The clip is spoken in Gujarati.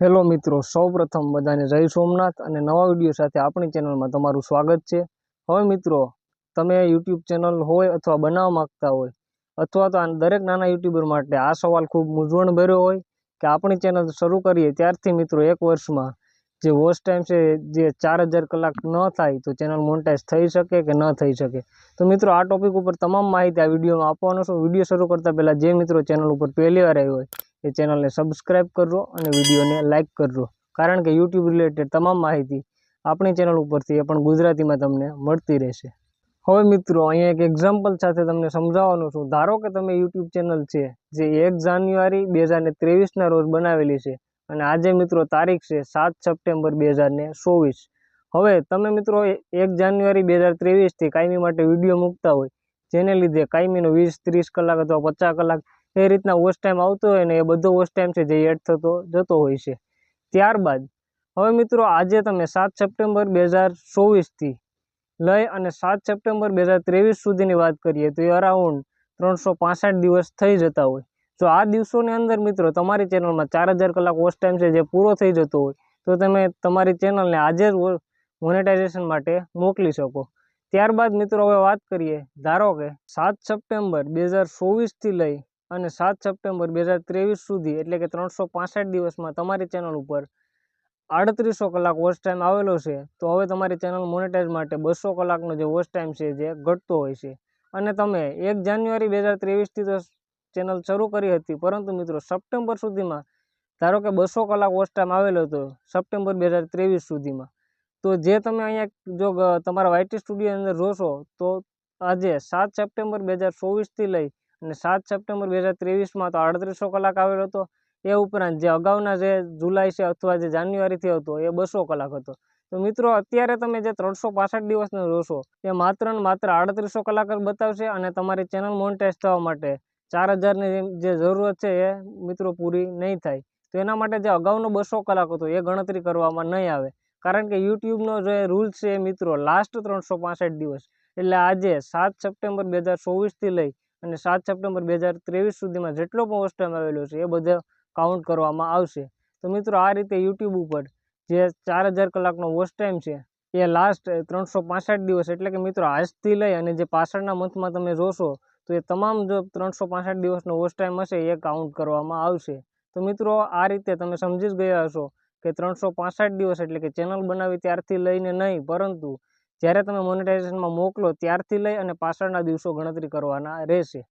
હેલો મિત્રો, સૌપ્રથમ બધાને જય સોમનાથ અને નવા વીડિયો સાથે આપણી ચેનલમાં તમારું સ્વાગત છે. હવે મિત્રો, તમે યુટ્યુબ ચેનલ હોય અથવા બનાવવા માગતા હોય અથવા તો દરેક નાના યુટ્યુબર માટે આ સવાલ ખૂબ મૂંઝવણભર્યો હોય કે આપણી ચેનલ શરૂ કરીએ ત્યારથી મિત્રો એક વર્ષમાં જે વોચ ટાઈમ છે જે ચાર હજાર કલાક ન થાય તો ચેનલ મોનેટાઈઝ થઈ શકે કે ન થઈ શકે. તો મિત્રો, આ ટોપિક ઉપર તમામ માહિતી આ વિડીયોમાં આપવાનો છું. વીડિયો શરૂ કરતાં પહેલાં જે મિત્રો ચેનલ ઉપર પહેલી વાર આવી હોય એ ચેનલને સબસ્ક્રાઈબ કરજો અને વિડીયોને લાઇક કરજો કારણ કે યુટ્યુબ રિલેટેડ તમામ માહિતી આપણી ચેનલ ઉપરથી એ પણ ગુજરાતીમાં તમને મળતી રહેશે. હવે મિત્રો, અહીંયા એક એક્ઝામ્પલ સાથે તમને સમજાવવાનું છું. ધારો કે તમે યુટ્યુબ ચેનલ છે, જે એક જાન્યુઆરી બે હજાર ને ત્રેવીસના રોજ બનાવેલી છે અને આજે મિત્રો તારીખ છે સાત સપ્ટેમ્બર બે હજાર ને ચોવીસ. હવે તમે મિત્રો એક જાન્યુઆરી બે હજાર ત્રેવીસથી કાયમી માટે વીડિયો મૂકતા હોય, જેને લીધે કાયમીનો વીસ, ત્રીસ કલાક અથવા પચાસ કલાક એ રીતના વોચ ટાઈમ આવતો હોય ને એ બધો વોચ ટાઈમ છે જે એડ થતો જતો હોય છે. ત્યારબાદ, હવે મિત્રો આજે તમે સાત સપ્ટેમ્બર બે હજાર ચોવીસથી લઈ અને સાત સપ્ટેમ્બર બે હજાર ત્રેવીસ સુધીની વાત કરીએ તો એ અરાઉન્ડ ત્રણસો પાસઠ દિવસ થઈ જતા હોય. જો આ દિવસોની અંદર મિત્રો તમારી ચેનલમાં ચાર હજાર કલાક વોચ ટાઈમ છે જે પૂરો થઈ જતો હોય, તો તમે તમારી ચેનલને આજે જ મોનેટાઇઝેશન માટે મોકલી શકો. ત્યારબાદ મિત્રો હવે વાત કરીએ, ધારો કે સાત સપ્ટેમ્બર બે હજાર ચોવીસથી લઈ અને સાત સપ્ટેમ્બર બે હજાર ત્રેવીસ સુધી, એટલે કે ત્રણસો પાસઠ દિવસમાં તમારી ચેનલ ઉપર આડત્રીસો કલાક વોચ ટાઈમ આવેલો છે, તો હવે તમારી ચેનલ મોનેટાઇઝ માટે બસો કલાકનો જે વોચ ટાઈમ છે જે ઘટતો હોય છે. અને તમે એક જાન્યુઆરી બે હજાર ત્રેવીસથી તો ચેનલ શરૂ કરી હતી, પરંતુ મિત્રો સપ્ટેમ્બર સુધીમાં, ધારો કે બસો કલાક વોચ ટાઈમ આવેલો હતો સપ્ટેમ્બર બે હજાર ત્રેવીસ સુધીમાં, તો જે તમે અહીંયા જો તમારા વાયટી સ્ટુડિયો અંદર જોશો, તો આજે સાત સપ્ટેમ્બર બે હજાર ચોવીસથી લઈ અને સાત સપ્ટેમ્બર બે હજાર ત્રેવીસમાં તો આડત્રીસો કલાક આવેલો હતો. એ ઉપરાંત જે અગાઉના જે જુલાઈ છે અથવા જે જાન્યુઆરીથી હતો, એ બસો કલાક હતો. તો મિત્રો, અત્યારે તમે જે ત્રણસો પાસઠ દિવસનો જોશો, એ માત્ર ને માત્ર આડત્રીસો કલાક જ બતાવશે અને તમારી ચેનલ મોનિટાઇઝ થવા માટે ચાર હજારની જે જરૂરત છે એ મિત્રો પૂરી નહીં થાય. તો એના માટે જે અગાઉનો બસો કલાક હતો એ ગણતરી કરવામાં નહીં આવે. કારણ કે યુટ્યુબનો જે રૂલ છે મિત્રો લાસ્ટ ત્રણસો દિવસ. એટલે આજે સાત સપ્ટેમ્બર બે હજાર ચોવીસથી લઈ અને સાત સપ્ટેમ્બર બે હજાર ત્રેવીસ સુધીમાં જેટલો પણ વોચ ટાઈમ આવેલો છે એ બધો કાઉન્ટ કરવામાં આવશે. તો મિત્રો, આ રીતે યુટ્યુબ ઉપર જે ચાર હજાર કલાકનો વોચ ટાઈમ છે, એ લાસ્ટ ત્રણસો પાસઠ દિવસ એટલે કે મિત્રો, આજથી લઈ અને જે પાછળના મંથમાં તમે જોશો, તો એ તમામ જો ત્રણસો પાસઠ દિવસનો વોચ ટાઈમ હશે, એ કાઉન્ટ કરવામાં આવશે. તો મિત્રો, આ રીતે તમે સમજી જ ગયા હશો કે ત્રણસો પાસઠ દિવસ એટલે કે ચેનલ બનાવી ત્યારથી લઈને નહીં, પરંતુ જ્યારે તમે મોનેટાઇઝેશનમાં મોકલો ત્યારથી લઈ અને પાછળના દિવસો ગણતરી કરવાના રહેશે.